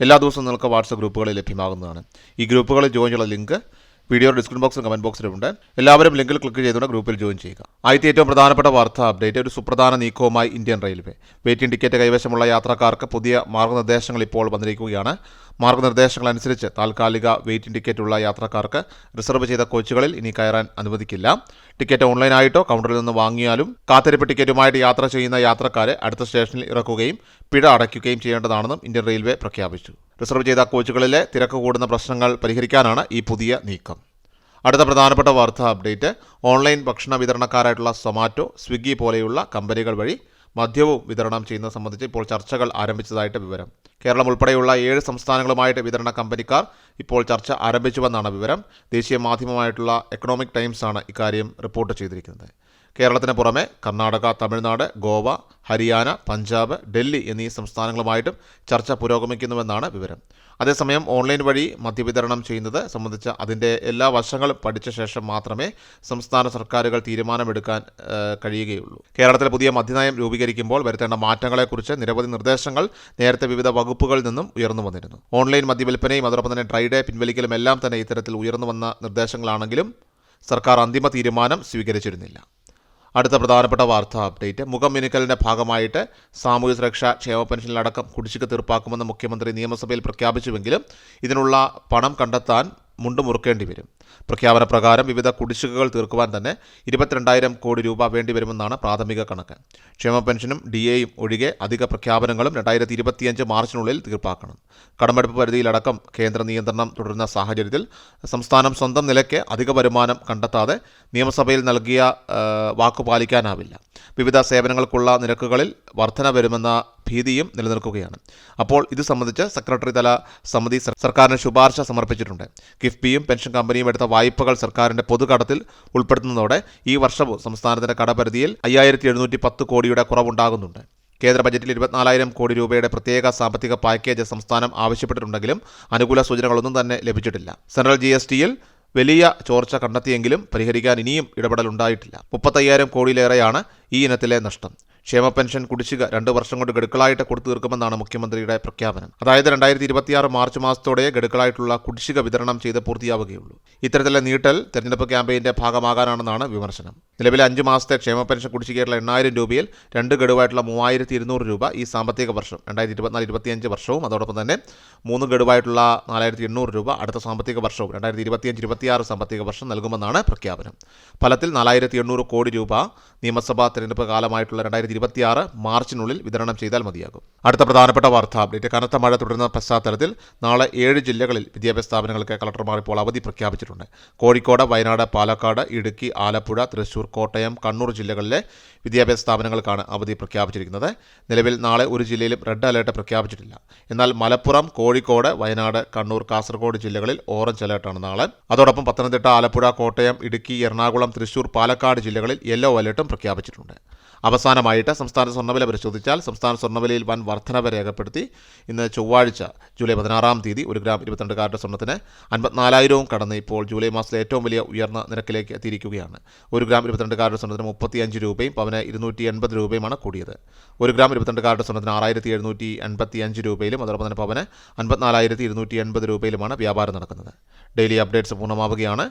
എല്ലാ ദിവസവും നിങ്ങൾക്ക് വാട്സപ്പ് ഗ്രൂപ്പുകളിൽ ലഭ്യമാകുന്നതാണ്. ഈ ഗ്രൂപ്പുകളിൽ ജോയിൻ ചെയ്യുന്ന ലിങ്ക് വീഡിയോ ഡിസ്ക്രിപ്ഷൻ ബോക്സും കമന്റ് ബോക്സിലും ഉണ്ട്. എല്ലാവരും ലിങ്കിൽ ക്ലിക്ക് ചെയ്തുകൊണ്ട് ഗ്രൂപ്പിൽ ജോയിൻ ചെയ്യുക. ആദ്യത്തെ ഏറ്റവും പ്രധാനപ്പെട്ട വാർത്ത അപ്ഡേറ്റ് ഒരു സുപ്രധാന നീക്കവുമായി ഇന്ത്യൻ റെയിൽവേ വെയിറ്റിംഗ് ടിക്കറ്റ് കൈവശമുള്ള യാത്രക്കാർക്ക് പുതിയ മാർഗനിർദ്ദേശങ്ങൾ ഇപ്പോൾ വന്നിരിക്കുകയാണ്. മാർഗനിർദ്ദേശങ്ങൾ അനുസരിച്ച് താൽക്കാലിക വെയിറ്റിംഗ് ടിക്കറ്റ് ഉള്ള യാത്രക്കാർക്ക് റിസർവ് ചെയ്ത കോച്ചുകളിൽ ഇനി കയറാൻ അനുവദിക്കില്ല. ടിക്കറ്റ് ഓൺലൈനായിട്ടോ കൗണ്ടറിൽ നിന്ന് വാങ്ങിയാലും കാത്തിരിപ്പ് ടിക്കറ്റുമായിട്ട് യാത്ര ചെയ്യുന്ന യാത്രക്കാരെ അടുത്ത സ്റ്റേഷനിൽ ഇറക്കുകയും പിഴ അടയ്ക്കുകയും ചെയ്യേണ്ടതാണെന്നും ഇന്ത്യൻ റെയിൽവേ പ്രഖ്യാപിച്ചു. റിസർവ് ചെയ്ത കോച്ചുകളിലെ തിരക്ക് കൂടുന്ന പ്രശ്നങ്ങൾ പരിഹരിക്കാനാണ് ഈ പുതിയ നീക്കം. അടുത്ത പ്രധാനപ്പെട്ട വാർത്താ അപ്ഡേറ്റ് ഓൺലൈൻ ഭക്ഷണ വിതരണക്കാരായിട്ടുള്ള സൊമാറ്റോ സ്വിഗ്ഗി പോലെയുള്ള കമ്പനികൾ വഴി മദ്യവും വിതരണം ചെയ്യുന്നത് സംബന്ധിച്ച് ഇപ്പോൾ ചർച്ചകൾ ആരംഭിച്ചതായിട്ട് വിവരം. കേരളം ഉൾപ്പെടെയുള്ള ഏഴ് സംസ്ഥാനങ്ങളുമായിട്ട് വിതരണ കമ്പനിക്കാർ ഇപ്പോൾ ചർച്ച ആരംഭിച്ചുവെന്നാണ് വിവരം. ദേശീയ മാധ്യമമായിട്ടുള്ള എക്കണോമിക് ടൈംസാണ് ഇക്കാര്യം റിപ്പോർട്ട് ചെയ്തിരിക്കുന്നത്. കേരളത്തിന് പുറമെ കർണാടക തമിഴ്നാട് ഗോവ ഹരിയാന പഞ്ചാബ് ഡൽഹി എന്നീ സംസ്ഥാനങ്ങളുമായിട്ടും ചർച്ച പുരോഗമിക്കുന്നുവെന്നാണ് വിവരം. അതേസമയം ഓൺലൈൻ വഴി മദ്യവിതരണം ചെയ്യുന്നത് സംബന്ധിച്ച അതിന്റെ എല്ലാ വശങ്ങളും പഠിച്ച ശേഷം മാത്രമേ സംസ്ഥാന സർക്കാരുകൾ തീരുമാനമെടുക്കാൻ കഴിയുകയുള്ളൂ. കേരളത്തിലെ പുതിയ മദ്യനയം രൂപീകരിക്കുമ്പോൾ വരുത്തേണ്ട മാറ്റങ്ങളെക്കുറിച്ച് നിരവധി നിർദ്ദേശങ്ങൾ നേരത്തെ വിവിധ വകുപ്പുകളിൽ നിന്നും ഉയർന്നു വന്നിരുന്നു. ഓൺലൈൻ മദ്യവിൽപ്പനയും അതോടൊപ്പം തന്നെ ഡ്രൈഡേ പിൻവലിക്കലും എല്ലാം തന്നെ ഇത്തരത്തിൽ ഉയർന്നു വന്ന നിർദ്ദേശങ്ങളാണെങ്കിലും സർക്കാർ അന്തിമ തീരുമാനം സ്വീകരിച്ചിരുന്നില്ല. അടുത്ത പ്രധാനപ്പെട്ട വാർത്താ അപ്ഡേറ്റ്. മുഖം മിനുക്കലിന്റെ ഭാഗമായിട്ട് സാമൂഹ്യ സുരക്ഷാ ക്ഷേമ പെൻഷനിലടക്കം കുടിശ്ശിക തീർപ്പാക്കുമെന്ന് മുഖ്യമന്ത്രി നിയമസഭയിൽ പ്രഖ്യാപിച്ചുവെങ്കിലും ഇതിനുള്ള പണം കണ്ടെത്താൻ മുണ്ടുമുറുക്കേണ്ടി വരും. പ്രഖ്യാപന പ്രകാരം വിവിധ കുടിശ്ശികകൾ തീർക്കുവാൻ തന്നെ ഇരുപത്തിരണ്ടായിരം കോടി രൂപ വേണ്ടിവരുമെന്നാണ് പ്രാഥമിക കണക്ക്. ക്ഷേമ പെൻഷനും ഡി എയും ഒഴികെ അധിക പ്രഖ്യാപനങ്ങളും രണ്ടായിരത്തി ഇരുപത്തിയഞ്ച് മാർച്ചിനുള്ളിൽ തീർപ്പാക്കണം. കടമെടുപ്പ് പരിധിയിലടക്കം കേന്ദ്ര നിയന്ത്രണം തുടരുന്ന സാഹചര്യത്തിൽ സംസ്ഥാനം സ്വന്തം നിലയ്ക്ക് അധിക വരുമാനം കണ്ടെത്താതെ നിയമസഭയിൽ നൽകിയ വാക്കു പാലിക്കാനാവില്ല. വിവിധ സേവനങ്ങൾക്കുള്ള നിരക്കുകളിൽ വർധന വരുമെന്ന ഭീതിയും നിലനിൽക്കുകയാണ്. അപ്പോൾ ഇത് സംബന്ധിച്ച് സെക്രട്ടറി തല സമിതി സർക്കാരിന് ശുപാർശ സമർപ്പിച്ചിട്ടുണ്ട്. കിഫ്ബിയും പെൻഷൻ കമ്പനിയും എടുത്ത വായ്പകൾ സർക്കാരിന്റെ പൊതുകടത്തിൽ ഉൾപ്പെടുത്തുന്നതോടെ ഈ വർഷവും സംസ്ഥാനത്തിന്റെ കടപരിധിയിൽ അയ്യായിരത്തി എഴുന്നൂറ്റി പത്ത് കോടിയുടെ കുറവുണ്ടാകുന്നുണ്ട്. കേന്ദ്ര ബജറ്റിൽ ഇരുപത്തിനാലായിരം കോടി രൂപയുടെ പ്രത്യേക സാമ്പത്തിക പാക്കേജ് സംസ്ഥാനം ആവശ്യപ്പെട്ടിട്ടുണ്ടെങ്കിലും അനുകൂല സൂചനകളൊന്നും തന്നെ ലഭിച്ചിട്ടില്ല. സെൻട്രൽ ജി എസ് ടിയിൽ വലിയ ചോർച്ച കണ്ടെത്തിയെങ്കിലും പരിഹരിക്കാൻ ഇനിയും ഇടപെടലുണ്ടായിട്ടില്ല. മുപ്പത്തയ്യായിരം കോടിയിലേറെയാണ് ഈ ഇനത്തിലെ നഷ്ടം. ക്ഷേമ പെൻഷൻ കുടിശ്ശിക രണ്ട് വർഷം കൊണ്ട് ഗഡുക്കളായിട്ട് കൊടുത്തു തീർക്കുമെന്നാണ് മുഖ്യമന്ത്രിയുടെ പ്രഖ്യാപനം. അതായത് രണ്ടായിരത്തി ഇരുപത്തിയാറ് മാർച്ച് മാസത്തോടെ ഗഡുക്കളായിട്ടുള്ള കുടിശ്ശിക വിതരണം ചെയ്ത് പൂർത്തിയാവുകയുള്ളൂ. ഇത്തരത്തിലെ നീട്ടൽ തെരഞ്ഞെടുപ്പ് ക്യാമ്പയിന്റെ ഭാഗമാകാനാണെന്നാണ് വിമർശനം. നിലവിലെ അഞ്ച് മാസത്തെ ക്ഷേമ പെൻഷൻ കുടിശ്ശികയുള്ള എണ്ണായിരം രൂപയിൽ രണ്ട് ഗഡുവായിട്ടുള്ള മൂവായിരത്തി ഇരുന്നൂറ് രൂപ ഈ സാമ്പത്തിക വർഷം രണ്ടായിരത്തി ഇരുപത്തിനാല് ഇരുപത്തിയഞ്ച് വർഷവും അതോടൊപ്പം തന്നെ മൂന്ന് ഗഡുവായിട്ടുള്ള നാലായിരത്തി എണ്ണൂറ് രൂപ അടുത്ത സാമ്പത്തിക വർഷവും രണ്ടായിരത്തി ഇരുപത്തിയഞ്ച് ഇരുപത്തിയാറ് സാമ്പത്തിക വർഷം നൽകുമെന്നാണ് പ്രഖ്യാപനം. ഫലത്തിൽ നാലായിരത്തി എണ്ണൂറ് കോടി രൂപ നിയമസഭാ തെരഞ്ഞെടുപ്പ് കാലമായിട്ടുള്ള രണ്ടായിരത്തി ഇരുപത്തിയാറ് മാർച്ചിനുള്ളിൽ വിതരണം ചെയ്താൽ മതിയാകും. അടുത്ത പ്രധാനപ്പെട്ട വാർത്താ അപ്ഡേറ്റ് കനത്ത മഴ തുടരുന്ന പശ്ചാത്തലത്തിൽ നാളെ ഏഴ് ജില്ലകളിൽ വിദ്യാഭ്യാസ സ്ഥാപനങ്ങൾക്ക് കളക്ടർമാർ ഇപ്പോൾ അവധി പ്രഖ്യാപിച്ചിട്ടുണ്ട്. കോഴിക്കോട് വയനാട് പാലക്കാട് ഇടുക്കി ആലപ്പുഴ തൃശൂർ കോട്ടയം കണ്ണൂർ ജില്ലകളിലെ വിദ്യാഭ്യാസ സ്ഥാപനങ്ങൾക്കാണ് അവധി പ്രഖ്യാപിച്ചിരിക്കുന്നത്. നിലവിൽ നാളെ ഒരു ജില്ലയിലും റെഡ് അലേർട്ട് പ്രഖ്യാപിച്ചിട്ടില്ല. എന്നാൽ മലപ്പുറം കോഴിക്കോട് വയനാട് കണ്ണൂർ കാസർഗോഡ് ജില്ലകളിൽ ഓറഞ്ച് അലേർട്ടാണ് നാളെ. അതോടൊപ്പം പത്തനംതിട്ട ആലപ്പുഴ കോട്ടയം ഇടുക്കി എറണാകുളം തൃശൂർ പാലക്കാട് ജില്ലകളിൽ യെല്ലോ അലേർട്ടും പ്രഖ്യാപിച്ചിട്ടുണ്ട്. അവസാനമായിട്ട് സംസ്ഥാന സ്വർണവില പരിശോധിച്ചാൽ സംസ്ഥാന സ്വർണവിലയിൽ വൻ വർധനവ് രേഖപ്പെടുത്തി ഇന്ന് ചൊവ്വാഴ്ച ജൂലൈ പതിനാറാം തീയതി ഒരു ഗ്രാം ഇരുപത്തിരണ്ട് കാരറ്റ് സ്വർണത്തിന് അൻപത്തിനാലായിരവും കടന്ന് ഇപ്പോൾ ജൂലൈ മാസത്തിലെ ഏറ്റവും വലിയ ഉയർന്ന നിരക്കിലേക്ക് എത്തിയിരിക്കുകയാണ്. ഒരു ഗ്രാം ഇരുപത്തിരണ്ട് കാരറ്റ് സ്വർണത്തിന് മുപ്പത്തിയഞ്ച് രൂപയും പവന് ഇരുന്നൂറ്റി എൺപത് രൂപയുമാണ് കൂടിയത്. ഒരു ഗ്രാം ഇരുപത്തിരണ്ട് കാരറ്റ് സ്വർണത്തിന് ആറായിരത്തി എഴുന്നൂറ്റി എൺപത്തി അഞ്ച് രൂപയിലും അതോടൊപ്പം തന്നെ പവന് അൻപത്തിനാലായിരത്തി ഇരുന്നൂറ്റി എൺപത് രൂപയിലുമാണ് വ്യാപാരം നടക്കുന്നത്. Daily updates പൂർണമാവുകയാണ്.